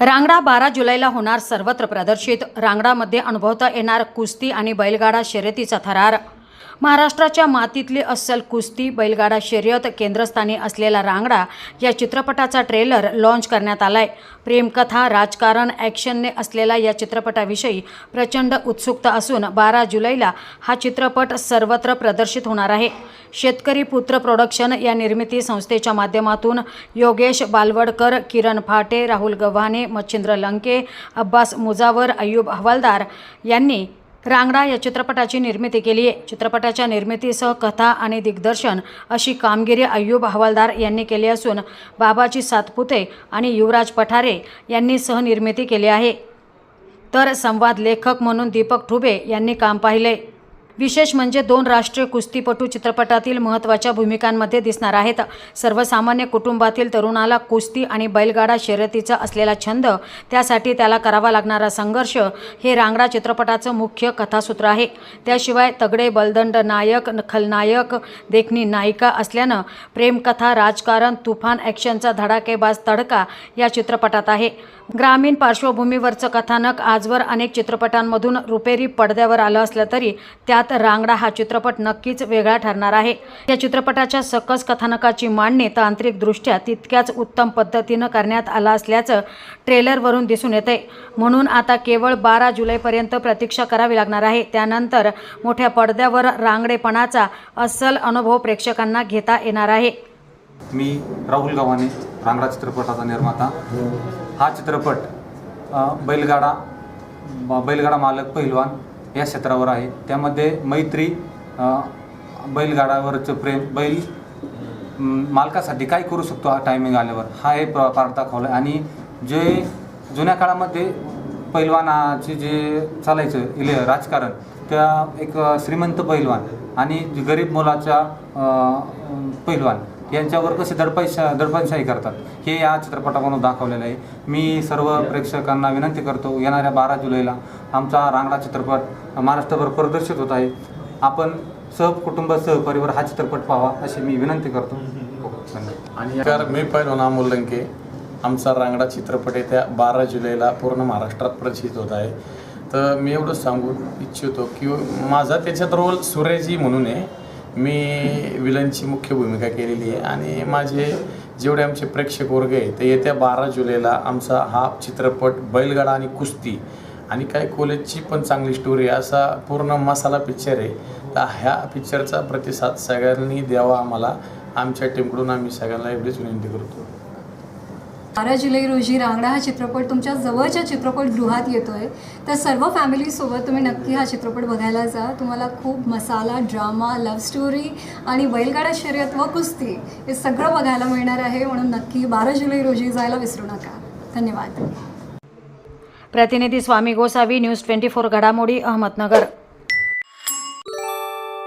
रांगडा बारा जुलैला होणार सर्वत्र प्रदर्शित. रांगडामध्ये अनुभवता येणार कुस्ती आणि बैलगाडा शर्यतीचा थरार महाराष्ट्राच्या मातीतली अस्सल कुस्ती बैलगाडा शर्यत केंद्रस्थानी असलेला रांगडा या चित्रपटाचा ट्रेलर लॉन्च करण्यात आलाय. प्रेमकथा राजकारण ॲक्शनने असलेला या चित्रपटाविषयी प्रचंड उत्सुकता असून बारा जुलैला हा चित्रपट सर्वत्र प्रदर्शित होणार आहे. शेतकरी पुत्र प्रोडक्शन या निर्मिती संस्थेच्या माध्यमातून योगेश बालवडकर किरण फाटे राहुल गव्हाणे मच्छिंद्र लंके अब्बास मुजावर अय्यूब हवालदार यांनी रांगडा या चित्रपटाची निर्मिती केली आहे. चित्रपटाच्या निर्मितीसह कथा आणि दिग्दर्शन अशी कामगिरी अय्यूब हवालदार यांनी केली असून बाबाजी सातपुते आणि युवराज पठारे यांनी सहनिर्मिती केली आहे. तर संवाद लेखक म्हणून दीपक ठुबे यांनी काम पाहिले. विशेष म्हणजे दोन राष्ट्रीय कुस्तीपटू चित्रपटातील महत्त्वाच्या भूमिकांमध्ये दिसणार आहेत. सर्वसामान्य कुटुंबातील तरुणाला कुस्ती आणि बैलगाडा शर्यतीचा असलेला छंद त्यासाठी त्याला करावा लागणारा संघर्ष हे रांगडा चित्रपटाचं मुख्य कथासूत्र आहे. त्याशिवाय तगडे बलदंड नायक खलनायक देखणी नायिका असल्यानं प्रेमकथा राजकारण तुफान ॲक्शनचा धडाकेबाज तडका या चित्रपटात आहे. ग्रामीण पार्श्वभूमीवरचं कथानक आजवर अनेक चित्रपटांमधून रुपेरी पडद्यावर आलं असलं तरी त्यात रांगडा हा चित्रपट नक्कीच वेगळा ठरणार आहे. या चित्रपटाच्या सकस कथानकाची मांडणी तांत्रिकदृष्ट्या तितक्याच उत्तम पद्धतीनं करण्यात आला असल्याचं ट्रेलरवरून दिसून येते म्हणून आता केवळ बारा जुलैपर्यंत प्रतीक्षा करावी लागणार आहे. त्यानंतर मोठ्या पडद्यावर रांगडेपणाचा अस्सल अनुभव प्रेक्षकांना घेता येणार आहे. मी राहुल गव्हाणे रांगडा चित्रपटाचा निर्माता. हा चित्रपट बैलगाडा बैलगाडा मालक पहिलवान या क्षेत्रावर आहे. त्यामध्ये मैत्री बैलगाडावरचं प्रेम बैल मालकासाठी काय करू शकतो हा टायमिंग आल्यावर? हा हे प- पार्ट दाखवला आहे. आणि जे जुन्या काळामध्ये पैलवानाचे जे चालायचं इले राजकारण त्या एक श्रीमंत पैलवान आणि जे गरीब मुलाच्या पैलवान यांच्यावर कसे दडपैशा दडपणशाही करतात हे या चित्रपटामधून दाखवलेलं आहे. मी सर्व प्रेक्षकांना विनंती करतो येणाऱ्या बारा जुलैला आमचा रांगडा चित्रपट महाराष्ट्रभर प्रदर्शित होत आहे. आपण सहकुटुंब सहपरिवार हा चित्रपट पाहावा अशी मी विनंती करतो. धन्यवाद आणि मी पहिलो ना लंके आमचा रांगडा चित्रपट येत्या बारा जुलैला पूर्ण महाराष्ट्रात प्रचित होत आहे. तर मी एवढंच सांगू इच्छितो की माझा त्याच्यात रोल सुरेजी म्हणून आहे. मी विलनची मुख्य भूमिका केलेली आहे आणि माझे जेवढे आमचे प्रेक्षक वर्ग आहे ते येत्या बारा जुलैला आमचा हा चित्रपट बैलगाडा आणि कुस्ती आणि काय कॉलेजची पण चांगली स्टोरी आहे असा पूर्ण मसाला पिक्चर आहे. तर ह्या पिक्चरचा प्रतिसाद सगळ्यांनी द्यावा आम्हाला. आमच्या टीमकडून आम्ही सगळ्यांना एवढीच विनंती करतो. बारा जुलै रोजी रांगडा हा चित्रपट तुमच्या जवळच्या चित्रपटगृहात आहे तर सर्व फॅमिलीसोबत तुम्ही नक्की हा चित्रपट बघायला जा. तुम्हाला खूप मसाला ड्रामा लव्ह स्टोरी आणि बैलगाडा शर्यत व कुस्ती हे सगळं बघायला मिळणार आहे. म्हणून नक्की बारा जुलै रोजी जायला विसरू नका. धन्यवाद. प्रतिनिधी Swami Gosavi news twenty four घडामोडी अहमदनगर.